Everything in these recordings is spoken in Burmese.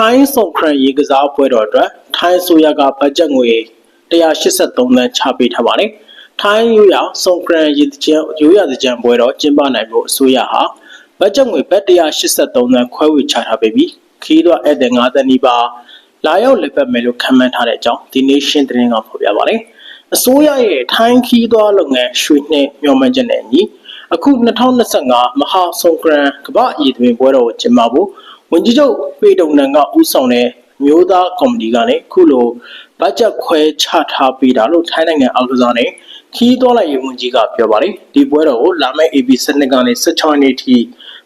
ထိုင်းစုံခရန်ရေကစားပွဲတော်အတွက်ထိုင်းဆိုရကဘတ်ဂျက်ငွေ183သန်းချပေးထားပါတယ်။ထိုင်းရိုးရာစုံခရန်ရေကျင်းရိုးရာကျင်းပွဲတော်ကျင်းပနိုင်ဖို့အစိုးရဟာဘတ်ဂျက်ငွေဘတ်183သန်းခွဲဝေချထားပေးပြီးခီးတော့ဧည့်သည်9သန်းနီးပါးလာရောက်လက်ပတ်မယ်လို့ခန့်မှန်းထားတဲ့အကြောင်းဒီ nation သတင်းကဖော်ပြပါတယ်။အစိုးရရဲ့ထိုင်းခီးသွားလုပ်ငန်းရွှေနှင့်မျှော်မှန်းချက်နဲ့အညီအခု2025မဟာစုံခရန်ကမ္ဘာအရေးသွင်းပွဲတော်ကိုကျင်းပဖို့ ဝန်ကြီးချုပ်ပေတုံနန်ကဦးဆောင်တဲ့မျိုးသားကော်မတီကနေခုလိုဘတ်ဂျက်ခွဲချထားပေးတာလို့ထိုင်းနိုင်ငံအောက်ကစားနဲ့ခီးသွားလိုက်ရေးဝန်ကြီးကပြောပါတယ်ဒီပွဲတော်ကိုလာမယ့် AB စနစ်ကနေ16ရက်နေ့ထိ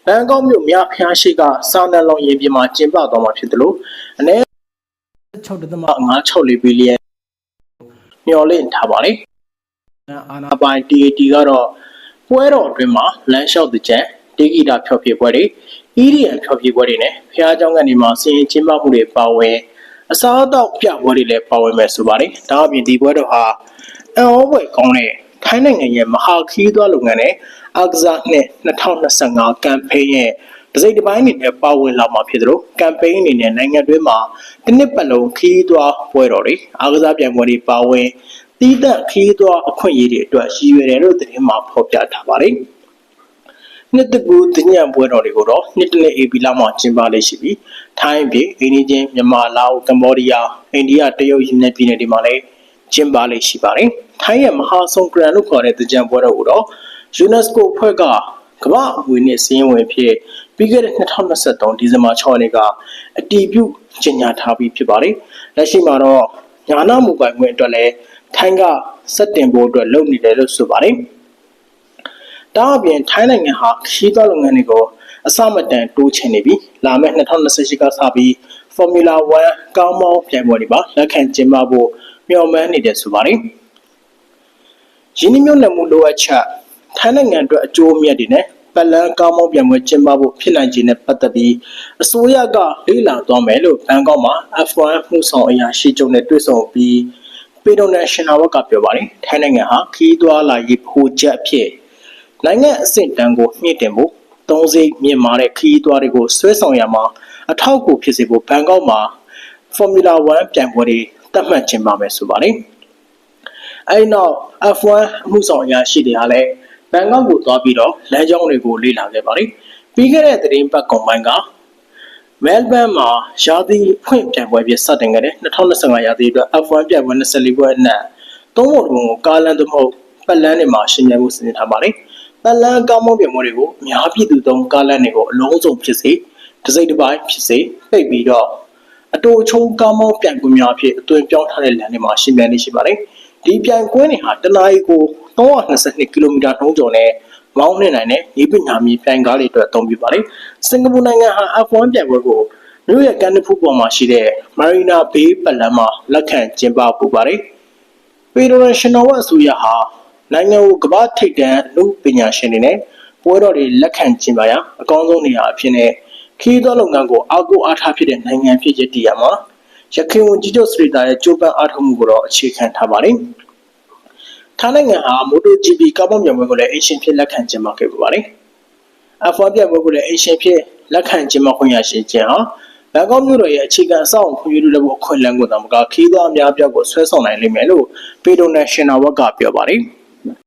ဘန်ကောက်မြို့မြဖျားရှိကစာနန်လောင်ရင်ပြင်မှာကျင်းပသွားမှာဖြစ်တယ်လို့အနည်း6.564ဘီလီယံမျှော်လင့်ထားပါတယ်အာနာပိုင် TAT ကတော့ပွဲတော်အတွင်းမှာလမ်းလျှောက်တဲ့ကြံဒေဂီတာဖျော်ဖြေပွဲတွေ EDM ဖျော်ဖြေပွဲတွေနဲ့ဖျားเจ้าကနေမှာစီရင်ချင်းပမှုတွေပါဝင်အစားအသောက်ပြပွဲတွေလည်းပါဝင်မယ်ဆိုပါတယ်။ဒါအပြင်ဒီပွဲတော်ဟာအံ့ဩဖွယ်ကောင်းတဲ့ထိုင်းနိုင်ငံရဲ့မဟာခီးသွွားလုပ်ငန်းနဲ့အာကစားနှစ်2025ကမ်ပိန်းရဲ့ဒစိမ့်တစ်ပိုင်းအနေနဲ့ပါဝင်လာမှာဖြစ်တယ်လို့ကမ်ပိန်းအနေနဲ့နိုင်ငံတွင်းမှာတစ်နှစ်ပတ်လုံးခီးသွွားပွဲတော်တွေအာကစားပြိုင်ပွဲတွေပါဝင်တီးသက်ခီးသွွားအခွင့်အရေးတွေအတွက်ရည်ရွယ်တယ်လို့သတင်းမှာဖော်ပြထားပါတယ်။ နှစ်တကူတညံပွဲတော်တွေကိုတော့နှစ်တနေ့ AB လောက်မှကျင်းပလေးရှိပြီးထိုင်းပြည်အိန္ဒိချင်းမြန်မာလာအိုကမ္ဘောဒီးယားအိန္ဒိယတရုတ်ယူနက်ပြည်နယ်တွေမှာလည်းကျင်းပလေးရှိပါတယ်ထိုင်းရဲ့မဟာဆုံဂရန်လို့ခေါ်တဲ့တကြံပွဲတော်ကိုတော့ UNESCO အဖွဲ့ကကမ္ဘာအမွေနဲ့စီးရင်ဝင်ဖြစ်ပြီးခဲ့တဲ့2023ဒီဇင်ဘာ6ရက်နေ့ကအတည်ပြုကြေညာထားပြီးဖြစ်ပါတယ်လက်ရှိမှာတော့ညာနာမိုဘိုင်ဝင်အတွက်လည်းထိုင်းကစက်တင်ဖို့အတွက်လုပ်နေတယ်လို့ဆိုပါတယ် ဒါအပြင်ထိုင်းနိုင်ငံဟာခီးသွွားလုပ်ငန်းတွေကိုအစမတန်တိုးချင်နေပြီးလာမယ့်2028ကစပြီး Formula 1ကောင်းမောင်းပြိုင်ပွဲတွေပါလက်ခံကျင်းပဖို့မျှော်မှန်းနေတယ်ဆိုပါတယ်။ယင်းနှမျိုးနယ်မှုလိုအပ်ချက်ထိုင်းနိုင်ငံအတွက်အကျိုးအမြတ်တွေနဲ့ပတ်လန်းကောင်းမောင်းပြိုင်ပွဲကျင်းပဖို့ဖြစ်နိုင်ခြေနဲ့ပတ်သက်ပြီးအစိုးရကလေ့လာသွားမယ်လို့ဘန်ကောက်မှာ F1 မှုဆောင်အရာရှိချုပ်နဲ့တွေ့ဆုံပြီးပေဒိုနယ်ရှင်နာဝက်ကပြောပါတယ်။ထိုင်းနိုင်ငံဟာခီးသွွားလာရေးဖိုးချက်အဖြစ် နိုင်ငံအဆင့်တန်းကိုမြင့်တင်ဖို့သုံးစိတ်မြင့်မားတဲ့ခရီးသွားတွေကိုဆွဲဆောင်ရမှာအထောက်အကူဖြစ်စေဖို့ဘန်ကောက်မှာ Formula 1ပြိုင်ပွဲတွေတတ်မှတ်ခြင်းပါမယ်ဆိုပါတယ်။အဲဒီနောက် F1 အမှုဆောင်အရာရှိတွေဟာလည်းဘန်ကောက်ကိုသွားပြီးတော့လမ်းကြောင်းတွေကိုလေ့လာခဲ့ပါတယ်။ပြီးခဲ့တဲ့သတင်းပတ်ကွန်ပိုင်းကမဲလ်ဘန်မှာရာသီဖွင့်ပြိုင်ပွဲပြစတင်ခဲ့တဲ့2025ရာသီအတွက် F1 ပြိုင်ပွဲ24ပွဲအနက်သုံးပုံတုံးကိုကားလမ်းသို့မဟုတ်ပတ်လန်းတွေမှာရှင်းပြဖို့စီစဉ်ထားပါတယ်။ တန်လန်းကောင်းမွန်ပြမွတွေကိုအများပြည်သူသုံးကားလမ်းတွေကိုအလုံးစုံဖြစ်စေတစိမ့်တစ်ပိုင်းဖြစ်စေပိတ်ပြီးတော့အတူချုံကောင်းမွန်ပြန်ကွင်းများဖြစ်အသွင်ပြောင်းထားတဲ့လမ်းတွေမှာရှင်းပြနေရှိပါတယ်ဒီပြန်ကွင်းတွေဟာတနအီကို322ကီလိုမီတာနှုန်းကျော်နဲ့မောင်းနှင်နိုင်တဲ့ဤပညာမြေပြန်ကားတွေအတွက်အသုံးပြုပါတယ်စင်ကာပူနိုင်ငံဟာ F1 ပြန်ပွဲကိုမြို့ရဲ့ကန်နဖူးပေါ်မှာရှိတဲ့ Marina Bay ပတ်လမ်းမှာလက်ခံကျင်းပပူပါတယ်။ Federation ဝတ်အစိုးရဟာ နိုင်ငံကိုကမ္ဘာထိပ်တန်းလူပညာရှင်တွေနဲ့ပွဲတော်တွေလက်ခံကျင်းပရာအကောင်းဆုံးနေရာအဖြစ်နဲ့ခီးသောလုပ်ငန်းကိုအောက်ကိုအားထားဖြစ်တဲ့နိုင်ငံဖြစ်ရည်တည်ရမှာရခိုင်ဝန်ကြီးချုပ်စရီတာရဲ့ကြိုးပမ်းအားထုတ်မှုကိုတော့အခြေခံထားပါတယ်။ထိုင်းနိုင်ငံဟာ MotoGP ကားပေါ်မြန်ပွဲကိုလည်းအရှင်ဖြစ်လက်ခံကျင်းပခဲ့ပပါတယ်။ F1 ပြပွဲကိုလည်းအရှင်ဖြစ်လက်ခံကျင်းပခွင့်ရရှိခြင်းဟာဘန်ကောက်မြို့တော်ရဲ့အခြေခံအဆောက်အုံဖွံ့ဖြိုးတိုးတက်ဖို့အခွင့်အလမ်းကိုတောင်မကခီးသောအများအပြားကိုဆွဲဆောင်နိုင်လိမ့်မယ်လို့ပေဒိုနယ်ရှင်နာဝက်ကပြောပါတယ်။